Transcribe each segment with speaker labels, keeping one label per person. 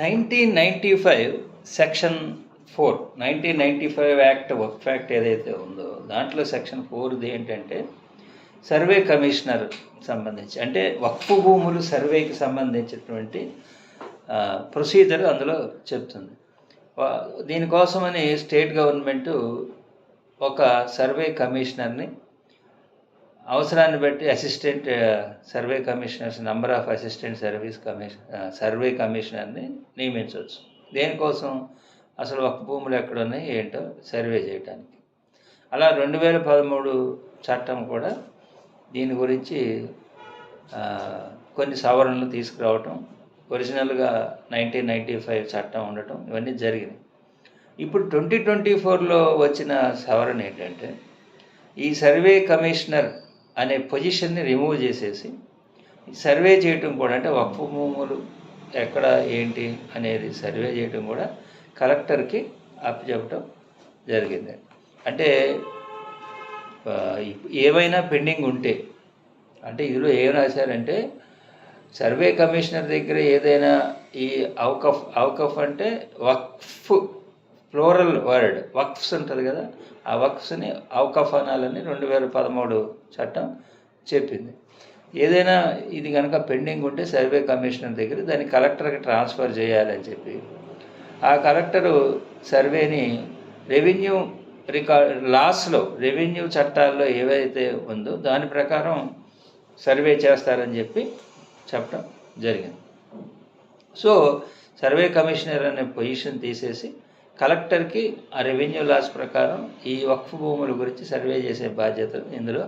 Speaker 1: Nineteen ninety five section four nineteen ninety five act work fact ఏదైతే ఉందో దాంట్లో section ఫోర్ది ఏంటంటే సర్వే కమిషనర్ సంబంధించి అంటే వక్ఫ్ భూములు సర్వేకి సంబంధించినటువంటి ప్రొసీజర్ అందులో చెప్తుంది. దీనికోసమని స్టేట్ గవర్నమెంటు ఒక సర్వే కమిషనర్ని అవసరాన్ని బట్టి assistant survey commissioners number of assistant service commission survey కమిషనర్ని నియమించవచ్చు. దేనికోసం? అసలు ఒక భూములు ఎక్కడ ఉన్నాయి ఏంటో సర్వే చేయడానికి అలా రెండు వేల పదమూడు చట్టం కూడా దీని గురించి కొన్ని సవరణలు తీసుకురావటం ఒరిజినల్గా నైన్టీన్ నైంటీ ఫైవ్ చట్టం ఉండటం ఇవన్నీ జరిగినాయి. ఇప్పుడు ట్వంటీ ట్వంటీ ఫోర్లో వచ్చిన సవరణ ఏంటంటే ఈ సర్వే కమిషనర్ అనే పొజిషన్ని రిమూవ్ చేసేసి సర్వే చేయటం కూడా అంటే వక్ఫ్ భూములు ఎక్కడ ఏంటి అనేది సర్వే చేయటం కూడా కలెక్టర్కి అప్పచెప్పటం జరిగింది. అంటే ఏవైనా పెండింగ్ ఉంటే అంటే ఇందులో ఏం రాశారంటే సర్వే కమిషనర్ దగ్గర ఏదైనా ఈ అవకఫ్ అవకఫ్ అంటే వక్ఫ్ ఫ్లోరల్ వర్డ్ వక్ఫ్స్ ఉంటుంది కదా ఆ వక్ఫ్స్ని అవకాఫనాలని రెండు వేల పదమూడు చట్టం చెప్పింది. ఏదైనా ఇది కనుక పెండింగ్ ఉంటే సర్వే కమిషనర్ దగ్గర దాన్ని కలెక్టర్కి ట్రాన్స్ఫర్ చేయాలని చెప్పి. ఆ కలెక్టరు సర్వేని రెవెన్యూ రికార్డ్ లాస్లో రెవెన్యూ చట్టాల్లో ఏవైతే ఉందో దాని ప్రకారం సర్వే చేస్తారని చెప్పి చెప్పడం జరిగింది. సో సర్వే కమిషనర్ అనే పొజిషన్ తీసేసి కలెక్టర్కి ఆ రెవెన్యూ లాస్ ప్రకారం ఈ వక్ఫ్ భూముల గురించి సర్వే చేసే బాధ్యతలు ఇందులో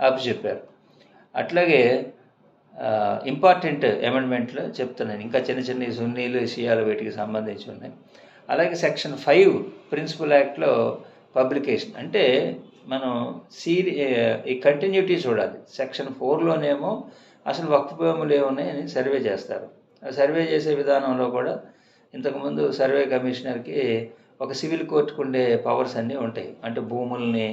Speaker 1: అప్పచెప్పారు అట్లాగే ఇంపార్టెంట్ అమెండ్మెంట్లో చెప్తున్నాను ఇంకా చిన్న చిన్న సున్నీలు షియాలు వీటికి సంబంధించి ఉన్నాయి. అలాగే సెక్షన్ ఫైవ్ ప్రిన్సిపల్ యాక్ట్లో పబ్లికేషన్. అంటే మనం సీరి ఈ కంటిన్యూటీ చూడాలి. సెక్షన్ ఫోర్లోనేమో అసలు వక్ఫ్ భూములు ఏమున్నాయని సర్వే చేస్తారు. సర్వే చేసే విధానంలో కూడా ఇంతకుముందు సర్వే కమిషనర్కి ఒక సివిల్ కోర్టుకు ఉండే పవర్స్ అన్నీ ఉంటాయి. అంటే భూముల్ని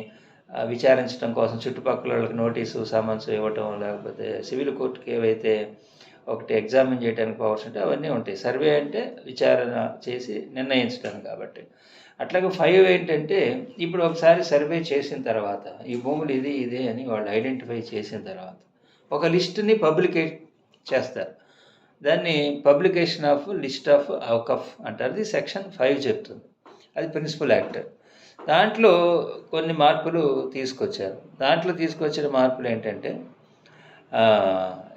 Speaker 1: విచారించడం కోసం చుట్టుపక్కల వాళ్ళకి నోటీసు సమన్స్ ఇవ్వటం లేకపోతే సివిల్ కోర్టుకి ఏవైతే ఒకటి ఎగ్జామిన్ చేయడానికి పవర్స్ ఉంటే అవన్నీ ఉంటాయి. సర్వే అంటే విచారణ చేసి నిర్ణయించడం కాబట్టి. అట్లాగే ఫైవ్ ఏంటంటే ఇప్పుడు ఒకసారి సర్వే చేసిన తర్వాత ఈ భూములు ఇది ఇదే అని వాళ్ళు ఐడెంటిఫై చేసిన తర్వాత ఒక లిస్ట్ని పబ్లికేట్ చేస్తారు. దాన్ని publication of list of auqaf అంటారు. సెక్షన్ ఫైవ్ చెప్తుంది. అది ప్రిన్సిపల్ యాక్ట్. దాంట్లో కొన్ని మార్పులు తీసుకొచ్చారు. దాంట్లో తీసుకొచ్చిన మార్పులు ఏంటంటే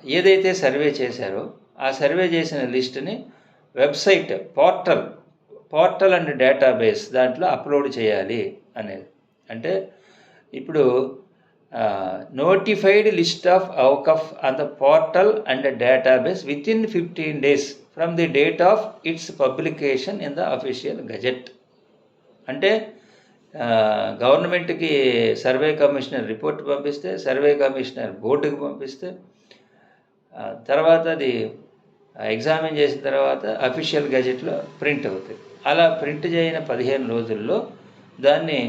Speaker 1: ఏదైతే సర్వే చేశారో ఆ సర్వే చేసిన లిస్టుని website portal portal and database దాంట్లో అప్లోడ్ చేయాలి అనేది. అంటే ఇప్పుడు notified list of auqaf on the portal and database within fifteen days from the date of its publication in the official gazette అంటే గవర్నమెంట్కి సర్వే కమిషనర్ రిపోర్ట్ పంపిస్తే survey commissioner బోర్డుకి పంపిస్తే తర్వాత అది ఎగ్జామిన్ చేసిన తర్వాత అఫీషియల్ గజెట్లో ప్రింట్ అవుతుంది అలా ప్రింట్ చేయని పదిహేను రోజుల్లో దాన్ని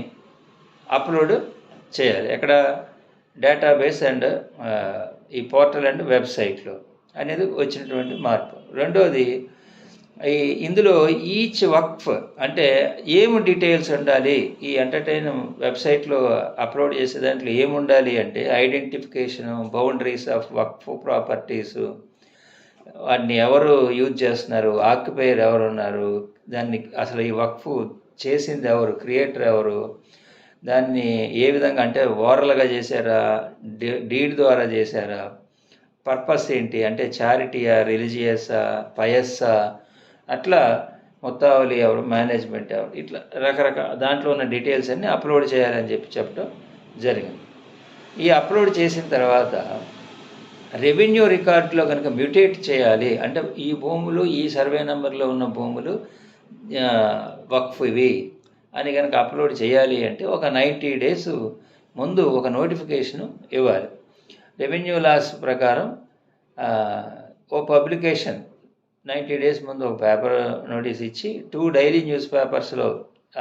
Speaker 1: అప్లోడ్ చేయాలి. ఎక్కడ డేటాబేస్ అండ్ uh, ఈ పోర్టల్ అండ్ వెబ్సైట్లో అనేది వచ్చినటువంటి మార్పు. రెండోది ఈ ఇందులో ఈచ్ వక్ఫ్ అంటే ఏమి డీటెయిల్స్ ఉండాలి? ఈ ఎంటర్టైన్ వెబ్సైట్లో అప్లోడ్ చేసే దాంట్లో ఏముండాలి అంటే identification boundaries of Waqf properties వాటిని ఎవరు యూజ్ చేస్తున్నారు? ఆక్యుపైర్ ఎవరు ఉన్నారు దాన్ని అసలు ఈ వక్ఫ్ చేసింది ఎవరు? క్రియేటర్ ఎవరు? దాన్ని ఏ విధంగా అంటే ఓరల్గా చేశారా? డీడ్ ద్వారా చేశారా? పర్పస్ ఏంటి? అంటే చారిటీయా రిలీజియసా పయస్సా? అట్లా మొత్తావళి ఎవరు మేనేజ్మెంట్ ఎవరు? ఇట్లా రకరకాల దాంట్లో ఉన్న డీటెయిల్స్ అన్నీ అప్లోడ్ చేయాలని చెప్పి చెప్పడం జరిగింది. ఈ అప్లోడ్ చేసిన తర్వాత రెవెన్యూ రికార్డులో కనుక మ్యూటేట్ చేయాలి అంటే ఈ భూములు ఈ సర్వే నెంబర్లో ఉన్న భూములు వక్ఫ్ ఇవి. అని కనుక అప్లోడ్ చేయాలి అంటే ఒక నైంటీ డేస్ ముందు ఒక నోటిఫికేషను ఇవ్వాలి. రెవెన్యూ లాస్ ప్రకారం ఓ పబ్లికేషన్ నైంటీ డేస్ ముందు ఒక పేపర్ నోటీస్ ఇచ్చి టూ డైలీ న్యూస్ పేపర్స్లో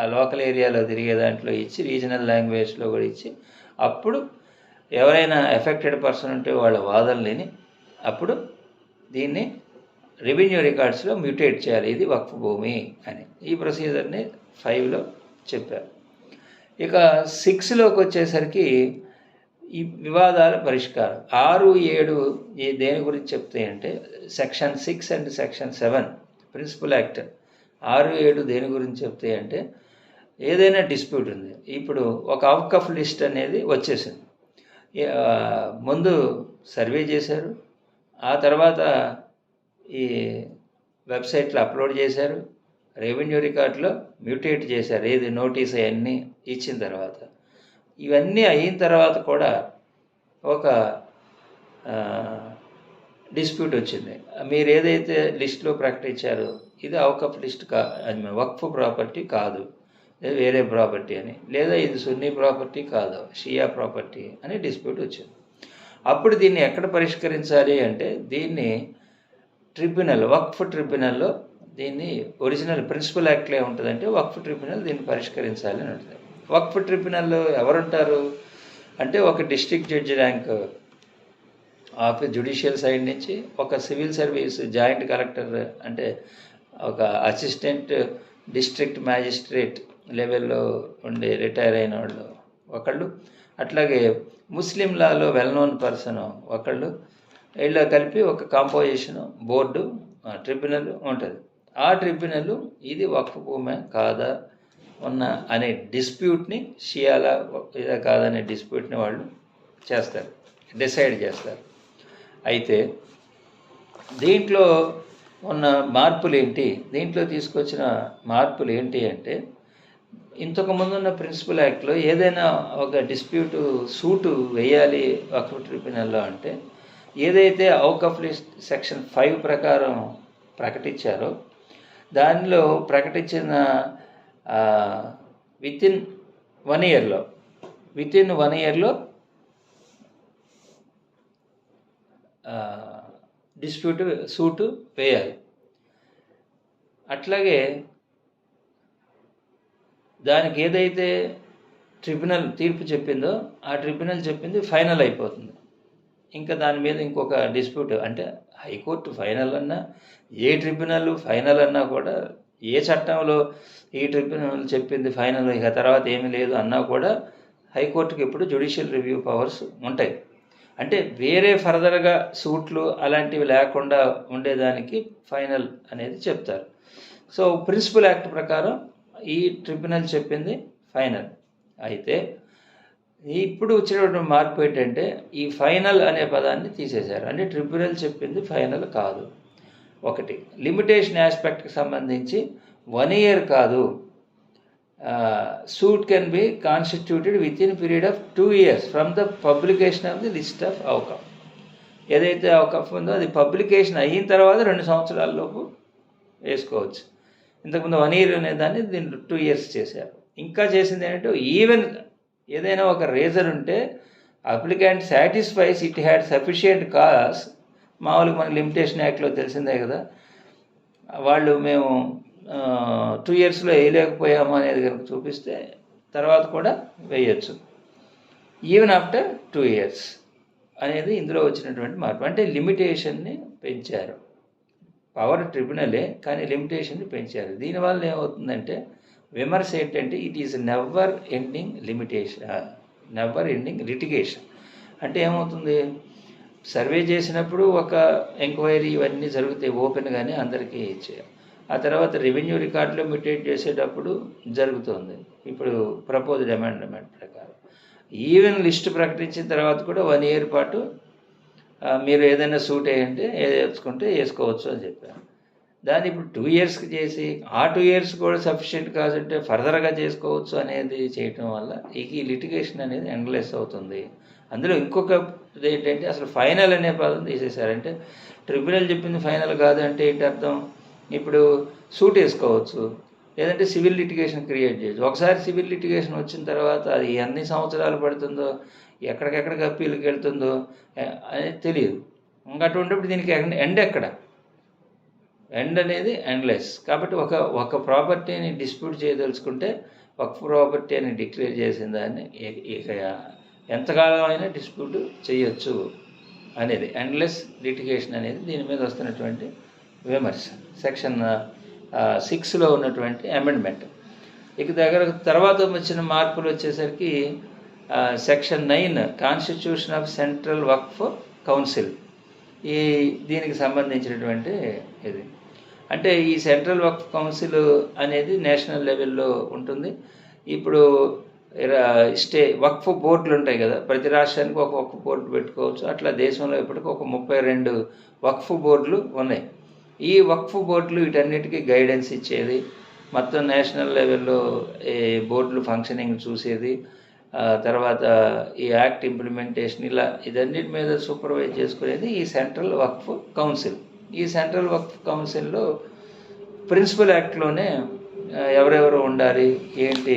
Speaker 1: ఆ లోకల్ ఏరియాలో తిరిగే దాంట్లో ఇచ్చి రీజనల్ లాంగ్వేజ్లో కూడా ఇచ్చి అప్పుడు ఎవరైనా ఎఫెక్టెడ్ పర్సన్ ఉంటే వాళ్ళ వాదనలేని అప్పుడు దీన్ని రెవెన్యూ రికార్డ్స్లో మ్యూటేట్ చేయాలి. ఇది వక్ఫ్ భూమి అని. ఈ ప్రొసీజర్ని ఫైవ్లో చెప్పారు. ఇక సిక్స్లోకి వచ్చేసరికి ఈ వివాదాల పరిష్కారం. ఆరు ఏడు ఏ దేని గురించి చెప్తాయంటే section six and section seven principal act ఆరు ఏడు దేని గురించి చెప్తాయంటే ఏదైనా డిస్ప్యూట్ ఉంది. ఇప్పుడు ఒక అవుట్ లిస్ట్ అనేది వచ్చేసింది. ముందు సర్వే చేశారు. ఆ తర్వాత ఈ వెబ్సైట్లో అప్లోడ్ చేశారు. రెవెన్యూ రికార్డులో మ్యూటేట్ చేశారు. ఏది? నోటీస్ అవన్నీ ఇచ్చిన తర్వాత. ఇవన్నీ అయిన తర్వాత కూడా ఒక డిస్ప్యూట్ వచ్చింది. మీరు ఏదైతే లిస్టులో ప్రకటించారో ఇది అవకప్ లిస్ట్ కా వక్ఫ్ ప్రాపర్టీ కాదు. వేరే ప్రాపర్టీ అని. లేదా ఇది సున్నీ ప్రాపర్టీ కాదు షియా ప్రాపర్టీ అని డిస్ప్యూట్ వచ్చింది. అప్పుడు దీన్ని ఎక్కడ పరిష్కరించాలి అంటే దీన్ని ట్రిబ్యునల్ వక్ఫ్ ట్రిబ్యునల్లో దీన్ని ఒరిజినల్ ప్రిన్సిపల్ యాక్ట్లో ఉంటుందంటే వక్ఫ్ ట్రిబ్యునల్ దీన్ని పరిష్కరించాలి అని ఉంటుంది వక్ఫ్ ట్రిబ్యునల్లో ఎవరుంటారు? అంటే ఒక district judge rank office judicial side నుంచి ఒక సివిల్ సర్వీస్ జాయింట్ కలెక్టర్ అంటే ఒక అసిస్టెంట్ డిస్ట్రిక్ట్ మ్యాజిస్ట్రేట్ లెవెల్లో ఉండే రిటైర్ అయిన వాళ్ళు ఒకళ్ళు. అట్లాగే ముస్లిం లాలో వెల్ నోన్ పర్సన్ ఒకళ్ళు. వీళ్ళ కలిపి ఒక కాంపోజిషన్ బోర్డు ట్రిబ్యునల్ ఉంటుంది. ఆ ట్రిబ్యునల్ ఇది వక్ఫ్ భూమే కాదా ఉన్న అనే డిస్ప్యూట్ని షియాలా ఇదా కాదనే డిస్ప్యూట్ని వాళ్ళు చేస్తారు డిసైడ్ చేస్తారు. అయితే దీంట్లో ఉన్న మార్పులు ఏంటి దీంట్లో తీసుకొచ్చిన మార్పులు ఏంటి అంటే ఇంతకు ముందున్న ప్రిన్సిపల్ యాక్ట్లో ఏదైనా ఒక డిస్ప్యూట్ సూటు వేయాలి వక్ఫ్ ట్రిబ్యునల్లో అంటే ఏదైతే అవుకఫ్ లిస్ట్ సెక్షన్ ఫైవ్ ప్రకారం ప్రకటించారో దానిలో ప్రకటించిన విత్ ఇన్ వన్ ఇయర్లో విత్ ఇన్ వన్ ఇయర్లో డిస్ప్యూట్ సూటు వేయాలి. అట్లాగే దానికి ఏదైతే ట్రిబ్యునల్ తీర్పు చెప్పిందో ఆ ట్రిబ్యునల్ చెప్పింది ఫైనల్ అయిపోతుంది. ఇంకా దాని మీద ఇంకొక డిస్ప్యూట్ అంటే హైకోర్టు ఫైనల్ అన్నా ఏ ట్రిబ్యునల్ ఫైనల్ అన్నా కూడా ఏ చట్టంలో ఈ ట్రిబ్యునల్ చెప్పింది ఫైనల్ ఇక తర్వాత ఏమీ లేదు అన్నా కూడా హైకోర్టుకి ఎప్పుడు జ్యుడిషియల్ రివ్యూ పవర్స్ ఉంటాయి. అంటే వేరే ఫర్దర్గా సూట్లు అలాంటివి లేకుండా ఉండేదానికి ఫైనల్ అనేది చెప్తారు. సో ప్రిన్సిపల్ యాక్ట్ ప్రకారం ఈ ట్రిబ్యునల్ చెప్పింది ఫైనల్. అయితే ఇప్పుడు వచ్చినటువంటి మార్పు ఏంటంటే ఈ ఫైనల్ అనే పదాన్ని తీసేశారు. అంటే ట్రిబ్యునల్ చెప్పింది ఫైనల్ కాదు. ఒకటి లిమిటేషన్ ఆస్పెక్ట్కి సంబంధించి వన్ ఇయర్ కాదు. Suit can be constituted within period of two years from the publication of the list of auqaf ఏదైతే అవకాఫ్ ఉందో అది పబ్లికేషన్ అయిన తర్వాత రెండు సంవత్సరాల లోపు వేసుకోవచ్చు. ఇంతకుముందు వన్ ఇయర్ అనే దాన్ని దీన్ని టూ ఇయర్స్ చేశారు. ఇంకా చేసింది ఏంటంటే ఈవెన్ ఏదైనా ఒక రీజన్ ఉంటే applicant satisfies it had sufficient cause మామూలుగా మన లిమిటేషన్ యాక్ట్లో తెలిసిందే కదా. వాళ్ళు మేము టూ ఇయర్స్లో వేయలేకపోయాము అనేది కనుక చూపిస్తే తర్వాత కూడా వేయచ్చు. ఈవెన్ ఆఫ్టర్ టూ ఇయర్స్ అనేది ఇందులో వచ్చినటువంటి మార్పు. అంటే లిమిటేషన్ని పెంచారు. పవర్ ట్రిబ్యునలే కానీ లిమిటేషన్ని పెంచారు. దీనివల్ల ఏమవుతుందంటే విమర్శ ఏంటంటే it is never ending limitation never ending litigation అంటే ఏమవుతుంది? సర్వే చేసినప్పుడు ఒక ఎంక్వైరీ ఇవన్నీ జరుగుతాయి ఓపెన్గానే అందరికీ ఇచ్చేయాలి ఆ తర్వాత రెవెన్యూ రికార్డులో మిటేట్ చేసేటప్పుడు జరుగుతుంది. ఇప్పుడు ప్రపోజ్డ్ అమెండ్మెంట్ ప్రకారం. ఈవెన్ లిస్ట్ ప్రకటించిన తర్వాత కూడా వన్ ఇయర్ పాటు uh, మీరు ఏదైనా సూట్ వేయంటే ఏది వేసుకుంటే వేసుకోవచ్చు అని చెప్పారు. దాన్ని ఇప్పుడు టూ ఇయర్స్కి చేసి ఆ టూ ఇయర్స్ కూడా సఫిషియెంట్ కాదంటే ఫర్దర్గా చేసుకోవచ్చు అనేది చేయటం వల్ల ఇక ఈ లిటిగేషన్ అనేది ఎండ్లెస్ అవుతుంది. అందులో ఇంకొక ఇది ఏంటంటే అసలు ఫైనల్ అనే పదం తీసేశారంటే ట్రిబ్యునల్ చెప్పింది ఫైనల్ కాదు అంటే ఏంటి అర్థం? ఇప్పుడు సూట్ వేసుకోవచ్చు. లేదంటే సివిల్ లిటిగేషన్ క్రియేట్ చేయొచ్చు. ఒకసారి సివిల్ లిటిగేషన్ వచ్చిన తర్వాత అది ఎన్ని సంవత్సరాలు పడుతుందో ఎక్కడికెక్కడికి అప్పీల్కి వెళ్తుందో అనేది తెలియదు. ఇంకా అటువంటిప్పుడు దీనికి ఎండ్ ఎక్కడ? ఎండ్ అనేది ఎండ్లెస్ కాబట్టి ఒక ఒక ప్రాపర్టీని డిస్ప్యూట్ చేయదలుచుకుంటే ఒక ప్రాపర్టీ అని డిక్లేర్ చేసిన దాన్ని ఇక- ఎంతకాలం అయినా డిస్ప్యూట్ చేయొచ్చు అనేది. ఎండ్లెస్ లిటిగేషన్ అనేది దీని మీద వస్తున్నటువంటి విమర్శ. సెక్షన్ సిక్స్లో ఉన్నటువంటి అమెండ్మెంట్ ఇక దగ్గర తర్వాత వచ్చిన మార్పులు వచ్చేసరికి section nine constitution of central Waqf council ఈ దీనికి సంబంధించినటువంటి ఇది. అంటే ఈ సెంట్రల్ వక్ఫ్ కౌన్సిల్ అనేది నేషనల్ లెవెల్లో ఉంటుంది. ఇప్పుడు స్టే వక్ఫ్ బోర్డులు ఉంటాయి కదా ప్రతి రాష్ట్రానికి ఒక వక్ఫ్ బోర్డు పెట్టుకోవచ్చు. అట్లా దేశంలో ఇప్పటికి ఒక ముప్పై రెండు వక్ఫ్ బోర్డులు ఉన్నాయి. ఈ వక్ఫ్ బోర్డులు వీటన్నిటికీ గైడెన్స్ ఇచ్చేది మొత్తం నేషనల్ లెవెల్లో ఈ బోర్డులు ఫంక్షనింగ్ చూసేది తర్వాత ఈ యాక్ట్ ఇంప్లిమెంటేషన్ ఇలా ఇదన్నిటి మీద సూపర్వైజ్ చేసుకునేది ఈ సెంట్రల్ వక్ఫ్ కౌన్సిల్. ఈ సెంట్రల్ వక్ఫ్ కౌన్సిల్లో ప్రిన్సిపల్ యాక్ట్లోనే ఎవరెవరు ఉండాలి ఏంటి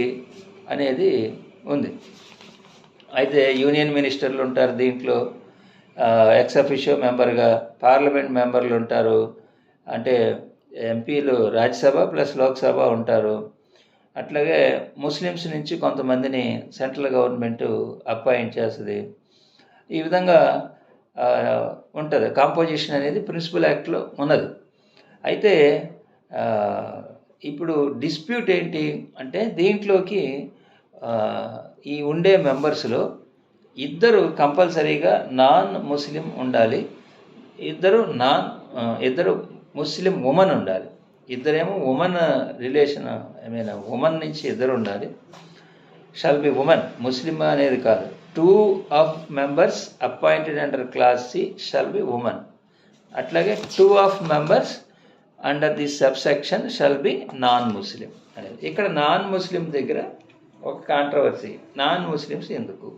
Speaker 1: అనేది ఉంది. అయితే యూనియన్ మినిస్టర్లు ఉంటారు దీంట్లో ఎక్స్ అఫిషియో మెంబర్గా పార్లమెంట్ మెంబర్లు ఉంటారు అంటే ఎంపీలు రాజ్యసభ ప్లస్ లోక్సభ ఉంటారు. అట్లాగే ముస్లిమ్స్ నుంచి కొంతమందిని సెంట్రల్ గవర్నమెంట్ అపాయింట్ చేస్తుంది. ఈ విధంగా ఉంటుంది. కాంపోజిషన్ అనేది ప్రిన్సిపల్ యాక్ట్లో ఉన్నది. అయితే ఇప్పుడు డిస్ప్యూట్ ఏంటి అంటే దీంట్లోకి ఈ ఉండే మెంబర్స్లో ఇద్దరు కంపల్సరీగా నాన్ ముస్లిం ఉండాలి. ఇద్దరు నాన్ ఇద్దరు ముస్లిం ఉమెన్ ఉండాలి. ఇద్దరేమో women relation I mean women నుంచి ఇద్దరు ఉండాలి. షాల్ బి ఉమెన్ ముస్లిం అనేది కాదు. Two of members appointed under clause C shall be women అట్లాగే two of members under the subsection shall be non Muslim అనేది ఇక్కడ నాన్ ముస్లిం దగ్గర ఒక కాంట్రవర్సీ నాన్ ముస్లిమ్స్ ఎందుకు?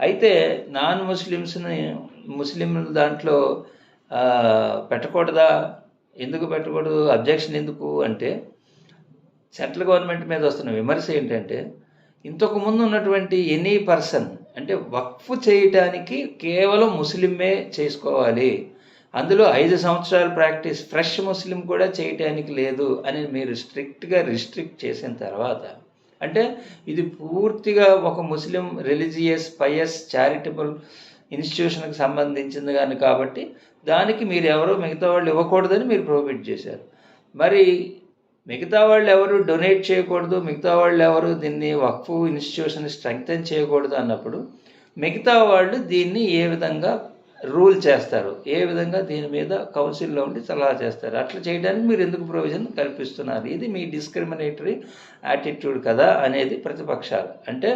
Speaker 1: అయితే నాన్ ముస్లిమ్స్ని ముస్లిం దాంట్లో పెట్టకూడదా? ఎందుకు పెట్టకూడదు? అబ్జెక్షన్ ఎందుకు? అంటే సెంట్రల్ గవర్నమెంట్ మీద వస్తున్న విమర్శ ఏంటంటే ఇంతకు ముందు ఉన్నటువంటి ఎనీ పర్సన్ అంటే వక్ఫ్ చేయటానికి కేవలం ముస్లిమే చేసుకోవాలి. అందులో ఐదు సంవత్సరాల ప్రాక్టీస్ ఫ్రెష్ ముస్లిం కూడా చేయటానికి లేదు అని మీరు స్ట్రిక్ట్గా రిస్ట్రిక్ట్ చేసిన తర్వాత అంటే ఇది పూర్తిగా ఒక ముస్లిం రిలీజియస్ పయస్ చారిటబుల్ ఇన్స్టిట్యూషన్కి సంబంధించింది కానీ కాబట్టి దానికి మీరు ఎవరు మిగతా వాళ్ళు ఇవ్వకూడదని మీరు ప్రోహిబిట్ చేశారు. మరి మిగతా వాళ్ళు ఎవరు డొనేట్ చేయకూడదు మిగతా వాళ్ళు ఎవరు దీన్ని వక్ఫ్ ఇన్స్టిట్యూషన్ స్ట్రెంగ్తన్ చేయకూడదు అన్నప్పుడు మిగతా వాళ్ళు దీన్ని ఏ విధంగా రూల్ చేస్తారు ఏ విధంగా దీని మీద కౌన్సిల్లో ఉండి సలహా చేస్తారు. అట్లా చేయడానికి మీరు ఎందుకు ప్రొవిజన్ కల్పిస్తున్నారు? ఇది మీ డిస్క్రిమినేటరీ యాటిట్యూడ్ కదా అనేది ప్రతిపక్షాలు. అంటే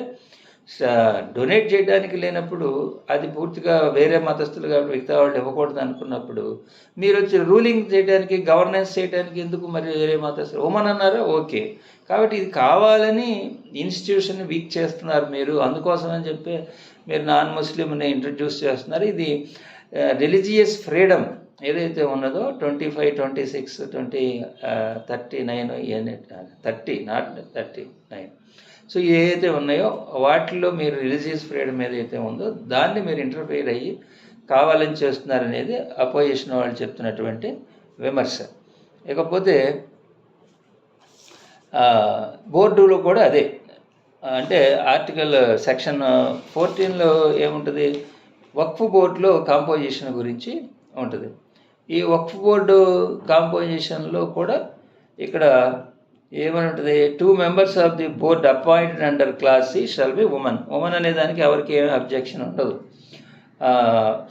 Speaker 1: డొనేట్ చేయడానికి లేనప్పుడు అది పూర్తిగా వేరే మతస్థులు కాబట్టి మిగతా వాళ్ళు ఇవ్వకూడదు అనుకున్నప్పుడు మీరు వచ్చి రూలింగ్ చేయడానికి గవర్నెన్స్ చేయడానికి ఎందుకు మరి వేరే మతస్థులు? ఉమన్ అన్నారా? ఓకే. కాబట్టి ఇది కావాలని ఇన్స్టిట్యూషన్ వీక్ చేస్తున్నారు మీరు. అందుకోసం అని చెప్పి మీరు నాన్ ముస్లింని ఇంట్రడ్యూస్ చేస్తున్నారు. ఇది రిలీజియస్ ఫ్రీడమ్ ఏదైతే ఉన్నదో twenty five twenty six twenty thirty nine thirty not thirty nine. So ఏదైతే ఉన్నాయో వాటిలో మీరు రిలీజియస్ ఫ్రీడమ్ ఏదైతే ఉందో దాన్ని మీరు ఇంటర్ఫియర్ అయ్యి కావాలని చేస్తున్నారనేది అపోజిషన్ వాళ్ళు చెప్తున్నటువంటి విమర్శ. ఇకపోతే బోర్డులో కూడా అదే. అంటే ఆర్టికల్ సెక్షన్ ఫోర్టీన్లో ఏముంటుంది? వక్ఫ్ బోర్డులో కాంపోజిషన్ గురించి ఉంటుంది. ఈ వక్ఫ్ బోర్డు కాంపోజిషన్లో కూడా ఇక్కడ ఏమని two members of the board appointed under clause C shall be women women అనే దానికి ఎవరికి ఏమి అబ్జెక్షన్ ఉండదు.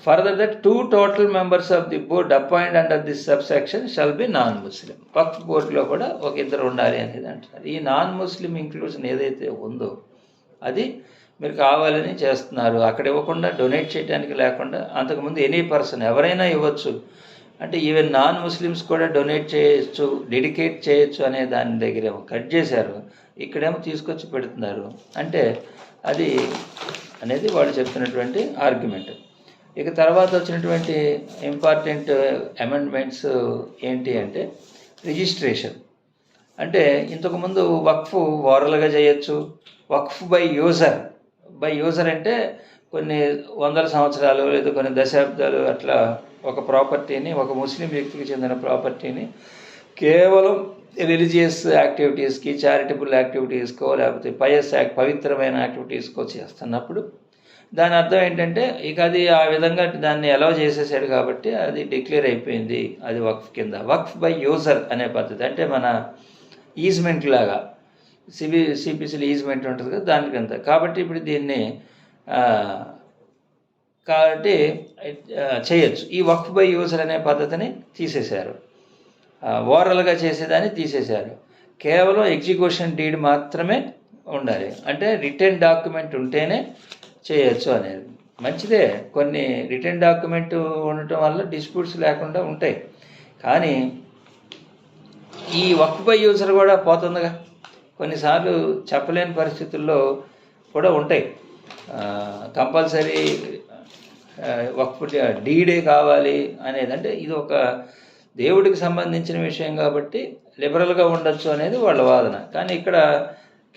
Speaker 1: Further that two total members of the board appoint under this subsection shall be non Muslim Waqf బోర్డులో కూడా ఒక ఇద్దరు ఉండాలి అనేది అంటున్నారు. ఈ నాన్ ముస్లిం ఇంక్లూజన్ ఏదైతే ఉందో అది మీరు కావాలని చేస్తున్నారు. అక్కడ ఇవ్వకుండా డొనేట్ చేయడానికి లేకుండా అంతకుముందు ఎనీ పర్సన్ ఎవరైనా ఇవ్వచ్చు. అంటే ఈవెన్ నాన్ ముస్లిమ్స్ కూడా డొనేట్ చేయొచ్చు డెడికేట్ చేయొచ్చు అనే దాని దగ్గరేమో కట్ చేశారు. ఇక్కడేమో తీసుకొచ్చి పెడుతున్నారు. అంటే అది అనేది వాళ్ళు చెప్తున్నటువంటి ఆర్గ్యుమెంట్ ఇక తర్వాత వచ్చినటువంటి ఇంపార్టెంట్ అమెండ్మెంట్స్ ఏంటి అంటే రిజిస్ట్రేషన్ అంటే ఇంతకుముందు వక్ఫ్ ఓరల్గా చేయొచ్చు. Waqf by user. By user అంటే కొన్ని వందల సంవత్సరాలు లేదా కొన్ని దశాబ్దాలు అట్లా ఒక ప్రాపర్టీని ఒక ముస్లిం వ్యక్తికి చెందిన ప్రాపర్టీని కేవలం రిలీజియస్ యాక్టివిటీస్కి చారిటబుల్ యాక్టివిటీస్కో లేకపోతే పయస్ యాక్ట్ పవిత్రమైన యాక్టివిటీస్కో చేస్తున్నప్పుడు దాని అర్థం ఏంటంటే ఇక అది ఆ విధంగా దాన్ని అలౌ చేసేసాడు కాబట్టి అది డిక్లేర్ అయిపోయింది. అది వక్ఫ్ కింద. వక్ఫ్ బై యూజర్ అనే పద్ధతి. అంటే మన ఈజ్మెంట్ లాగా. సిబి సిపిసిలో ఈజ్మెంట్ ఉంటుంది కదా దాని కింద కాబట్టి ఇప్పుడు దీన్ని కాబట్టి చేయొచ్చు. ఈ వక్ఫ్ బై యూజర్ అనే పద్ధతిని తీసేశారు. ఓవరాల్గా చేసేదాన్ని తీసేశారు. కేవలం ఎగ్జిక్యూషన్ డీడ్ మాత్రమే ఉండాలి. అంటే రిటర్న్ డాక్యుమెంట్ ఉంటేనే చేయొచ్చు అనేది. మంచిదే. కొన్ని రిటర్న్ డాక్యుమెంట్ ఉండటం వల్ల డిస్ప్యూట్స్ లేకుండా ఉంటాయి. కానీ ఈ వర్క్ బై యూజర్ కూడా పోతుందిగా. కొన్నిసార్లు చెప్పలేని పరిస్థితుల్లో కూడా ఉంటాయి. కంపల్సరీ వక్ఫ్ డీడే కావాలి అనేది అంటే ఇది ఒక దేవుడికి సంబంధించిన విషయం కాబట్టి లిబరల్గా ఉండొచ్చు అనేది వాళ్ళ వాదన. కానీ ఇక్కడ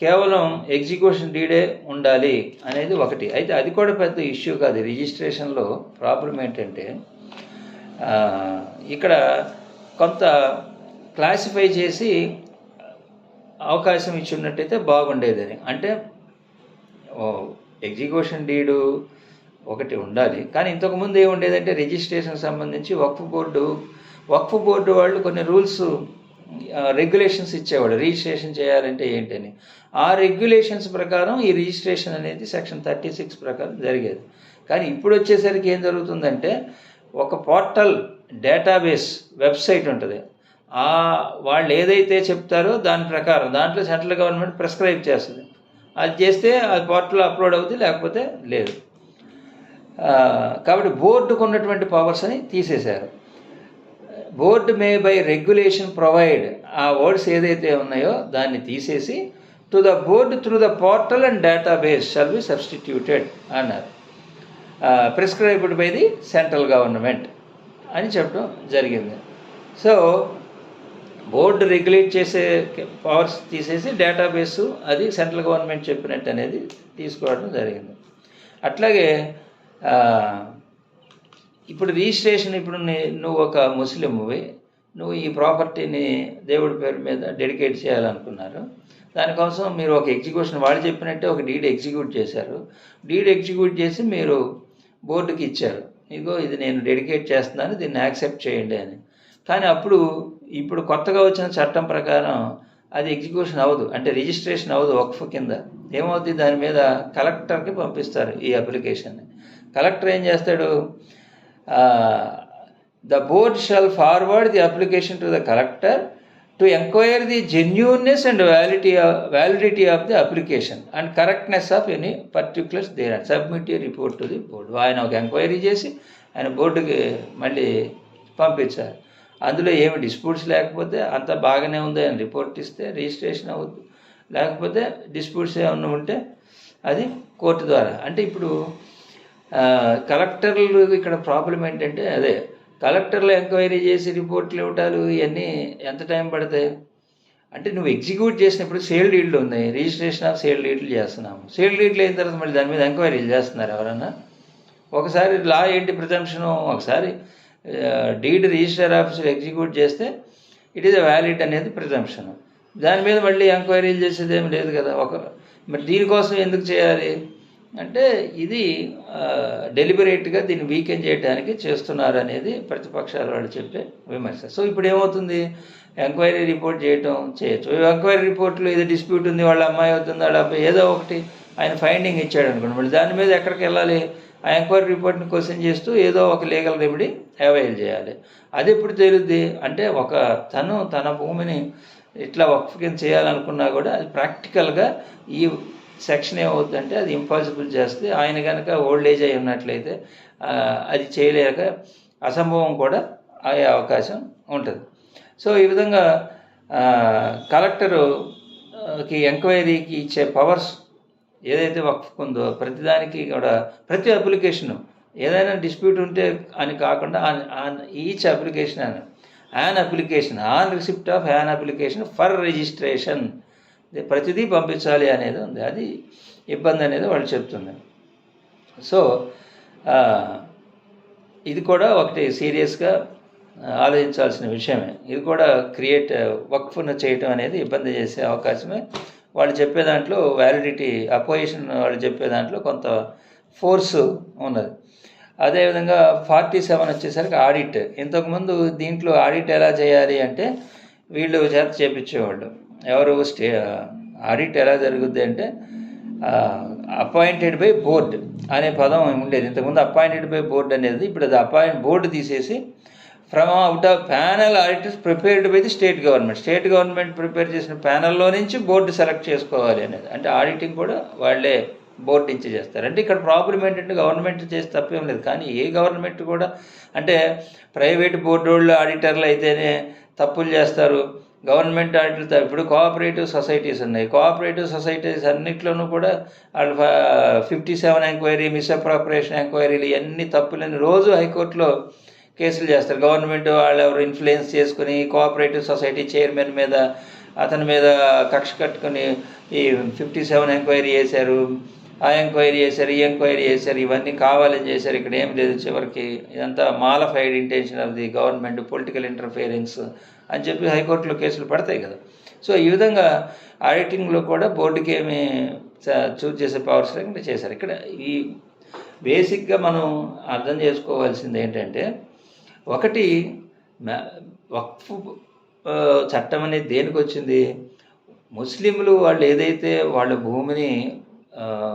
Speaker 1: కేవలం ఎగ్జిక్యూషన్ డీడే ఉండాలి అనేది ఒకటి. అయితే అది కూడా పెద్ద ఇష్యూ కాదు. రిజిస్ట్రేషన్లో ప్రాబ్లం ఏంటంటే ఇక్కడ కొంత క్లాసిఫై చేసి అవకాశం ఇచ్చి ఉన్నట్టయితే బాగుండేదని. అంటే ఎగ్జిక్యూషన్ డీడు ఒకటి ఉండాలి. కానీ ఇంతకుముందు ఏముండేదంటే రిజిస్ట్రేషన్ సంబంధించి వక్ఫ్ బోర్డు వక్ఫ్ బోర్డు వాళ్ళు కొన్ని రూల్స్ రెగ్యులేషన్స్ ఇచ్చేవాడు రిజిస్ట్రేషన్ చేయాలంటే ఏంటని. ఆ రెగ్యులేషన్స్ ప్రకారం ఈ రిజిస్ట్రేషన్ అనేది సెక్షన్ థర్టీ సిక్స్ ప్రకారం జరిగేది. కానీ ఇప్పుడు వచ్చేసరికి ఏం జరుగుతుందంటే ఒక పోర్టల్ డేటాబేస్ వెబ్సైట్ ఉంటుంది. ఆ వాళ్ళు ఏదైతే చెప్తారో దాని ప్రకారం దాంట్లో సెంట్రల్ గవర్నమెంట్ ప్రిస్క్రైబ్ చేస్తుంది. అది చేస్తే ఆ పోర్టల్ అప్లోడ్ అవుతుంది లేకపోతే లేదు. కాబట్టి బోర్డుకు ఉన్నటువంటి పవర్స్ అని తీసేశారు. Board may by regulation provide ఆ వర్డ్స్ ఏదైతే ఉన్నాయో దాన్ని తీసేసి to the board through the portal and database shall be substituted అన్నారు. Prescribed by the central government అని చెప్పడం జరిగింది. సో బోర్డు రెగ్యులేట్ చేసే పవర్స్ తీసేసి డేటాబేస్ అది సెంట్రల్ గవర్నమెంట్ చెప్పినట్టు అనేది తీసుకోవడం జరిగింది. అట్లాగే ఇప్పుడు రిజిస్ట్రేషన్ ఇప్పుడు నువ్వు ఒక ముస్లింవి నువ్వు ఈ ప్రాపర్టీని దేవుడి పేరు మీద డెడికేట్ చేయాలనుకున్నారు. దానికోసం మీరు ఒక ఎగ్జిక్యూషన్ వాళ్ళు చెప్పినట్టే ఒక డీడ్ ఎగ్జిక్యూట్ చేశారు. డీడ్ ఎగ్జిక్యూట్ చేసి మీరు బోర్డుకి ఇచ్చారు. ఇగో ఇది నేను డెడికేట్ చేస్తున్నాను దీన్ని యాక్సెప్ట్ చేయండి అని. కానీ అప్పుడు ఇప్పుడు కొత్తగా వచ్చిన చట్టం ప్రకారం అది ఎగ్జిక్యూషన్ అవ్వదు. అంటే రిజిస్ట్రేషన్ అవ్వదు వక్ఫ్ కింద. ఏమవుతుంది దాని మీద కలెక్టర్కి పంపిస్తారు ఈ అప్లికేషన్ని. కలెక్టర్ ఏం చేస్తాడు? The board shall forward the application to the collector to enquire the genuineness and validity validity of the application and correctness of any particulars there and submit report to the board ఆయన ఒక enquiry చేసి ఆయన బోర్డుకి మళ్ళీ పంపించారు. అందులో ఏమి disputes లేకపోతే అంత బాగానే ఉంది అని రిపోర్ట్ ఇస్తే రిజిస్ట్రేషన్ అవ్వద్దు లేకపోతే డిస్ప్యూట్స్ ఏమన్నా ఉంటే అది కోర్టు ద్వారా. అంటే ఇప్పుడు కలెక్టర్లు ఇక్కడ ప్రాబ్లం ఏంటంటే అదే కలెక్టర్లు ఎంక్వైరీ చేసి రిపోర్ట్లు ఇవ్వటాలు ఇవన్నీ ఎంత టైం పడతాయి? అంటే నువ్వు ఎగ్జిక్యూట్ చేసినప్పుడు సేల్ డీడ్లు ఉన్నాయి రిజిస్ట్రేషన్ ఆఫ్ సేల్ డీడ్లు చేస్తున్నాము. సేల్ డీడ్లు అయిన తర్వాత మళ్ళీ దాని మీద ఎంక్వైరీలు చేస్తున్నారు ఎవరన్నా? ఒకసారి లా ఏంటి ప్రిజంప్షను ఒకసారి డీడ్ రిజిస్టర్ ఆఫీసర్ ఎగ్జిక్యూట్ చేస్తే ఇట్ ఈస్ అ వ్యాలిడ్ అనేది ప్రిజంప్షన్ దాని మీద మళ్ళీ ఎంక్వైరీలు చేసేది ఏం లేదు కదా. ఒక మరి దీనికోసం ఎందుకు చేయాలి? అంటే ఇది డెలిబరేట్గా దీన్ని వీకెండ్ చేయడానికి చేస్తున్నారు అనేది ప్రతిపక్షాల వాళ్ళు చెప్పే విమర్శ. సో ఇప్పుడు ఏమవుతుంది ఎంక్వైరీ రిపోర్ట్ చేయటం చేయొచ్చు. ఎంక్వైరీ రిపోర్ట్లో ఇది డిస్ప్యూట్ ఉంది వాళ్ళ అమ్మాయి అవుతుంది వాళ్ళ అబ్బాయి ఏదో ఒకటి ఆయన ఫైండింగ్ ఇచ్చాడు అనుకోండి మళ్ళీ దాని మీద ఎక్కడికి వెళ్ళాలి? ఆ ఎంక్వైరీ రిపోర్ట్ని క్వశ్చన్ చేస్తూ ఏదో ఒక లీగల్ రెమెడీ అవైల్ చేయాలి. అది ఎప్పుడు తేలుద్ది? అంటే ఒక తను తన భూమిని ఇట్లా వక్ఫ్ కింద చేయాలనుకున్నా కూడా అది ప్రాక్టికల్గా ఈ సెక్షన్ ఏమవుతుందంటే అది ఇంపాసిబుల్ చేస్తే ఆయన కనుక ఓల్డ్ ఏజ్ అయి ఉన్నట్లయితే అది చేయలేక అసంభవం కూడా అయ్యే అవకాశం ఉంటుంది. సో ఈ విధంగా కలెక్టరుకి కలెక్టరు కి ఎంక్వైరీకి ఇచ్చే పవర్స్ ఏదైతే వక్ఫ్ ఉందో ప్రతిదానికి కూడా ప్రతి అప్లికేషను ఏదైనా డిస్ప్యూట్ ఉంటే అని కాకుండా ఆన్ ఈచ్ అప్లికేషన్ అని an application on receipt of an application for registration ప్రతిదీ పంపించాలి అనేది ఉంది. అది ఇబ్బంది అనేది వాళ్ళు చెప్తున్నారు. సో ఇది కూడా ఒకటి సీరియస్గా ఆలోచించాల్సిన విషయమే. ఇది కూడా క్రియేట్ వక్ఫ్ను చేయటం అనేది ఇబ్బంది చేసే అవకాశమే. వాళ్ళు చెప్పే దాంట్లో వ్యాలిడిటీ అపోజిషన్ వాళ్ళు చెప్పే దాంట్లో కొంత ఫోర్స్ ఉన్నది. అదేవిధంగా ఫార్టీ సెవెన్ వచ్చేసరికి ఆడిట్. ఇంతకుముందు దీంట్లో ఆడిట్ ఎలా చేయాలి అంటే వీళ్ళు చేత చేపించేవాళ్ళు. ఎవరు స్టే ఆడిట్ ఎలా జరుగుద్ది అంటే అపాయింటెడ్ బై బోర్డ్ అనే పదం ఉండేది. ఇంతకుముందు అపాయింటెడ్ బై బోర్డ్ అనేది ఇప్పుడు అది అపాయింట్ బోర్డు తీసేసి from out of panel auditors prepared by the state government state government prepare చేసిన ప్యానల్లో నుంచి బోర్డు సెలెక్ట్ చేసుకోవాలి అనేది. అంటే ఆడిటింగ్ కూడా వాళ్ళే బోర్డు నుంచి చేస్తారు. అంటే ఇక్కడ ప్రాబ్లం ఏంటంటే గవర్నమెంట్ చేసి తప్పేం లేదు. కానీ ఏ గవర్నమెంట్ కూడా అంటే ప్రైవేట్ బోర్డు వాళ్ళు ఆడిటర్లు అయితేనే తప్పులు చేస్తారు. గవర్నమెంట్ వాటితో ఇప్పుడు కోఆపరేటివ్ సొసైటీస్ ఉన్నాయి. కోఆపరేటివ్ సొసైటీస్ అన్నిట్లోనూ కూడా వాళ్ళు ఫిఫ్టీ సెవెన్ ఎంక్వైరీ మిస్అప్రాపరేషన్ ఎంక్వైరీలు ఇవన్నీ తప్పులని రోజు హైకోర్టులో కేసులు చేస్తారు. గవర్నమెంట్ వాళ్ళు ఎవరు ఇన్ఫ్లుయెన్స్ చేసుకుని కోఆపరేటివ్ సొసైటీ చైర్మన్ మీద అతని మీద కక్ష కట్టుకుని ఈ ఫిఫ్టీ సెవెన్ ఎంక్వైరీ చేశారు ఆ ఎంక్వైరీ చేశారు ఈ ఎంక్వైరీ చేశారు ఇవన్నీ కావాలని చేశారు. ఇక్కడ ఏం లేదు చివరికి ఇదంతా mala fide intention of the government political interference అని చెప్పి హైకోర్టులో కేసులు పడతాయి కదా. సో ఈ విధంగా ఆడిటింగ్లో కూడా బోర్డుకి ఏమి చూజ్ చేసే పవర్స్ లేకుండా చేశారు. ఇక్కడ ఈ బేసిక్గా మనం అర్థం చేసుకోవాల్సింది ఏంటంటే ఒకటి వక్ఫ్ చట్టం అనేది దేనికి వచ్చింది? ముస్లింలు వాళ్ళు ఏదైతే వాళ్ళ భూమిని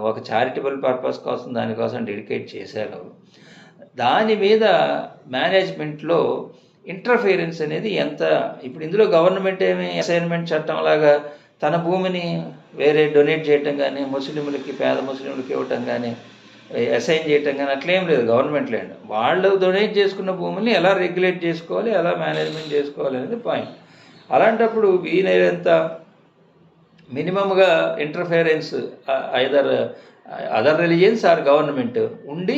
Speaker 1: ఒక చారిటబుల్ పర్పస్ కోసం దానికోసం డెడికేట్ చేశారో దాని మీద మేనేజ్మెంట్లో ఇంటర్ఫియరెన్స్ అనేది ఎంత ఇప్పుడు ఇందులో గవర్నమెంట్ ఏమి అసైన్మెంట్ చట్టం లాగా తన భూమిని వేరే డొనేట్ చేయటం కానీ ముస్లింలకి పేద ముస్లింలకి ఇవ్వటం కానీ అసైన్ చేయటం కానీ అట్లేం లేదు గవర్నమెంట్ ల్యాండ్ వాళ్ళు డొనేట్ చేసుకున్న భూమిని ఎలా రెగ్యులేట్ చేసుకోవాలి ఎలా మేనేజ్మెంట్ చేసుకోవాలి అనేది పాయింట్ అలాంటప్పుడు వీలైనంత మినిమమ్గా interference either other religions or government ఉండి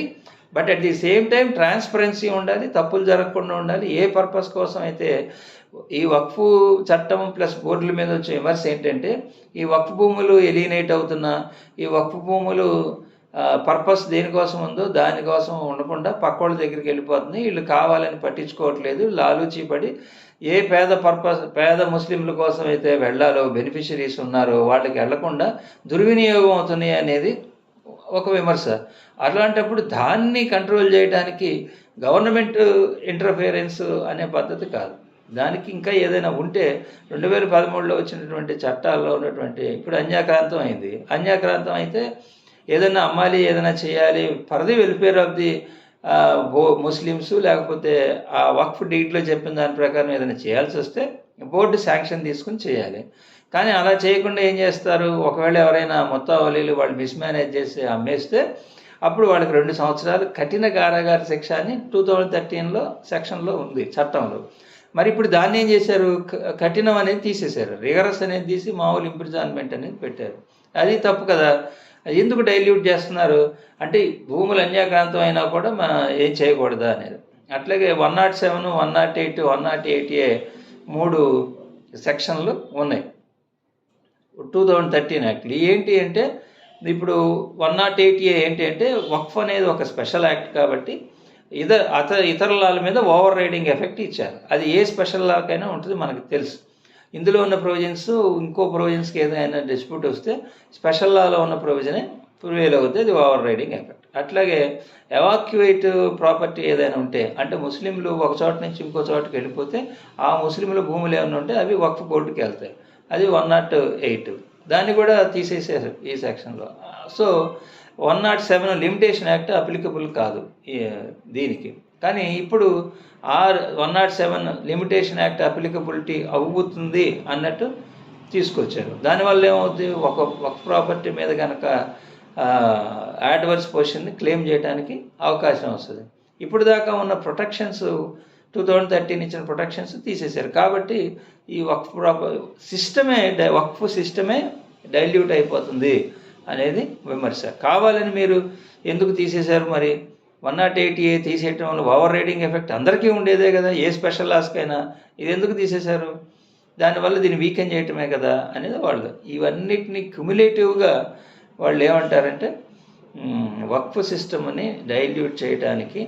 Speaker 1: but at the same time transparency ఉండాలి తప్పులు జరగకుండా ఉండాలి. ఏ పర్పస్ కోసం అయితే ఈ వక్ఫ్ చట్టం ప్లస్ బోర్డుల మీద వచ్చే విమర్శ ఏంటంటే ఈ వక్ఫ్ భూములు ఎలినేట్ అవుతున్న ఈ వక్ఫ్ భూములు పర్పస్ దేనికోసం ఉందో దానికోసం ఉండకుండా పక్కోళ్ళ దగ్గరికి వెళ్ళిపోతుంది. వీళ్ళు కావాలని పట్టించుకోవట్లేదు లాలూచి పడి ఏ పేద పర్పస్ పేద ముస్లింల కోసం అయితే వెళ్ళాలో బెనిఫిషరీస్ ఉన్నారో వాళ్ళకి వెళ్ళకుండా దుర్వినియోగం అవుతున్నాయి అనేది ఒక విమర్శ. అలాంటప్పుడు దాన్ని కంట్రోల్ చేయడానికి గవర్నమెంట్ ఇంటర్ఫియరెన్స్ అనే పద్ధతి కాదు. దానికి ఇంకా ఏదైనా ఉంటే రెండు వేల పదమూడులో వచ్చినటువంటి చట్టాల్లో ఉన్నటువంటి ఇప్పుడు అన్యాక్రాంతం అయింది. అన్యాక్రాంతం అయితే ఏదైనా అమ్మాలి ఏదైనా చేయాలి for the welfare of the Muslims లేకపోతే ఆ వక్ఫ్ డీట్లో చెప్పిన దాని ప్రకారం ఏదైనా చేయాల్సి వస్తే బోర్డు శాంక్షన్ తీసుకుని చేయాలి. కానీ అలా చేయకుండా ఏం చేస్తారు? ఒకవేళ ఎవరైనా మొత్తావలీలు వాళ్ళు మిస్మేనేజ్ చేసి అమ్మేస్తే అప్పుడు వాళ్ళకి రెండు సంవత్సరాలు కఠిన కారాగార శిక్ష అని టూ థౌజండ్ థర్టీన్లో సెక్షన్లో ఉంది చట్టంలో. మరి ఇప్పుడు దాన్ని ఏం చేశారు? కఠినం అనేది తీసేశారు. రిగరస్ అనేది తీసి మామూలు ఇంప్రిజాన్మెంట్ అనేది పెట్టారు. అది తప్పు కదా. ఎందుకు డైల్యూట్ చేస్తున్నారు? అంటే భూములు అన్యాక్రాంతం అయినా కూడా మా ఏం చేయకూడదా అనేది. అట్లాగే one not seven one not eight one not eight A మూడు సెక్షన్లు ఉన్నాయి. టూ థౌజండ్ థర్టీన్ యాక్ట్ ఏంటి అంటే ఇప్పుడు వన్ నాట్ ఎయిట్ ఏ ఏంటి అంటే వక్ఫ్ అనేది ఒక స్పెషల్ యాక్ట్ కాబట్టి ఇతర అత ఇతరుల మీద ఓవర్ రైడింగ్ ఎఫెక్ట్ ఇచ్చారు. అది ఏ స్పెషల్ లాకైనా ఉంటుంది మనకు తెలుసు. ఇందులో ఉన్న ప్రొవిజన్స్ ఇంకో ప్రొవిజన్స్కి ఏదైనా డిస్ప్యూట్ వస్తే స్పెషల్ లాలో ఉన్న ప్రొవిజనే ప్రివేల్ అవుతుంది అది ఓవర్ రైడింగ్ ఎఫెక్ట్ అట్లాగే ఎవాక్యువేట్ ప్రాపర్టీ ఏదైనా ఉంటే అంటే ముస్లింలు ఒక చోట నుంచి ఇంకో చోటకి వెళ్ళిపోతే ఆ ముస్లింల భూములు ఏమైనా ఉంటే అవి వక్ఫ్ బోర్డుకి వెళ్తాయి. అది వన్ నాట్ ఎయిట్ దాన్ని కూడా తీసేసారు ఈ సెక్షన్లో. So one nought seven limitation act applicable కాదు దీనికి. కానీ ఇప్పుడు or one nought seven limitation act applicability అవుతుంది అన్నట్టు తీసుకొచ్చారు. దానివల్ల ఏమవుతుంది? ఒక ఒక ప్రాపర్టీ మీద కనుక యాడ్వర్స్ పొజిషన్ని క్లెయిమ్ చేయడానికి అవకాశం వస్తుంది. ఇప్పుడు దాకా ఉన్న ప్రొటెక్షన్స్ టూ థౌజండ్ థర్టీన్ ఇచ్చిన ప్రొటెక్షన్స్ తీసేశారు. కాబట్టి ఈ వక్ఫ్ ప్రాపర్ సిస్టమే వక్ఫ్ సిస్టమే డైల్యూట్ అయిపోతుంది అనేది విమర్శ. కావాలని మీరు ఎందుకు తీసేశారు మరి? వన్ నాట్ ఎయిటీ ఏ తీసేయటం వల్ల ఓవర్ రైడింగ్ ఎఫెక్ట్ అందరికీ ఉండేదే కదా? ఏ స్పెషల్ లాస్కైనా ఇది ఎందుకు తీసేశారు? దానివల్ల దీన్ని వీకెన్ చేయటమే కదా అనేది వాళ్ళు ఇవన్నిటిని క్యుములేటివ్గా వాళ్ళు ఏమంటారంటే వక్ఫ్ సిస్టమ్ని డైల్యూట్ చేయడానికి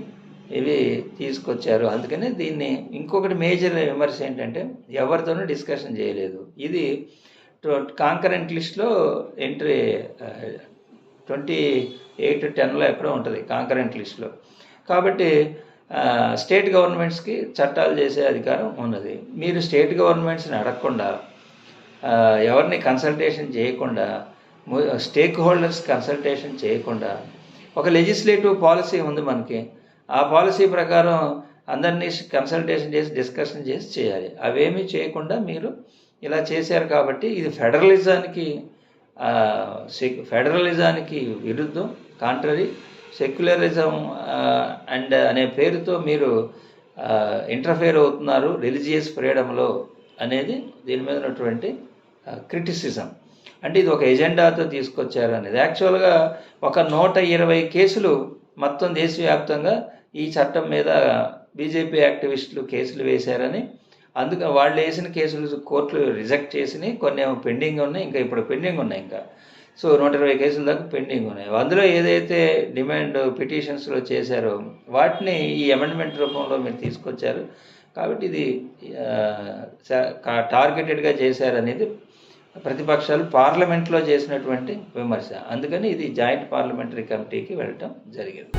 Speaker 1: ఇవి తీసుకొచ్చారు. అందుకని దీన్ని ఇంకొకటి మేజర్ విమర్శ ఏంటంటే ఎవరితోనూ డిస్కషన్ చేయలేదు. ఇది కాంకరెంట్ లిస్ట్లో ఎంట్రీ ట్వంటీ ఎయిట్ టెన్లో ఎక్కడో ఉంటుంది కాంకరెంట్ లిస్ట్లో కాబట్టి స్టేట్ గవర్నమెంట్స్కి చట్టాలు చేసే అధికారం ఉన్నది. మీరు స్టేట్ గవర్నమెంట్స్ని అడగకుండా ఎవరిని కన్సల్టేషన్ చేయకుండా స్టేక్ హోల్డర్స్ కన్సల్టేషన్ చేయకుండా ఒక లెజిస్లేటివ్ పాలసీ ఉంది మనకి. ఆ పాలసీ ప్రకారం అందరినీ కన్సల్టేషన్ చేసి డిస్కషన్ చేసి చేయాలి. అవేమీ చేయకుండా మీరు ఇలా చేశారు కాబట్టి ఇది ఫెడరలిజానికి సెక్- ఫెడరలిజానికి విరుద్ధం కాంట్రరీ. సెక్యులరిజం అండ్ అనే పేరుతో మీరు ఇంటర్ఫేర్ అవుతున్నారు రిలీజియస్ ఫ్రీడంలో అనేది దీని మీద ఉన్నటువంటి క్రిటిసిజం. అంటే ఇది ఒక ఎజెండాతో తీసుకొచ్చారు అనేది యాక్చువల్గా ఒక నూట ఇరవై కేసులు మొత్తం దేశవ్యాప్తంగా ఈ చట్టం మీద బీజేపీ యాక్టివిస్టులు కేసులు వేశారని అందుకే వాళ్ళు వేసిన కేసులు కోర్టులు రిజెక్ట్ చేసినాయి కొన్ని ఏమో పెండింగ్ ఉన్నాయి ఇంకా ఇప్పుడు పెండింగ్ ఉన్నాయి ఇంకా. సో నూట ఇరవై కేసుల దాకా పెండింగ్ ఉన్నాయి. అందులో ఏదైతే డిమాండ్ పిటిషన్స్లో చేశారో వాటిని ఈ అమెండ్మెంట్ రూపంలో మీరు తీసుకొచ్చారు. కాబట్టి ఇది టార్గెటెడ్గా చేశారనేది ప్రతిపక్షాలు పార్లమెంట్లో చేసినటువంటి విమర్శ. అందుకని ఇది జాయింట్ పార్లమెంటరీ కమిటీకి వెళ్ళటం జరిగింది.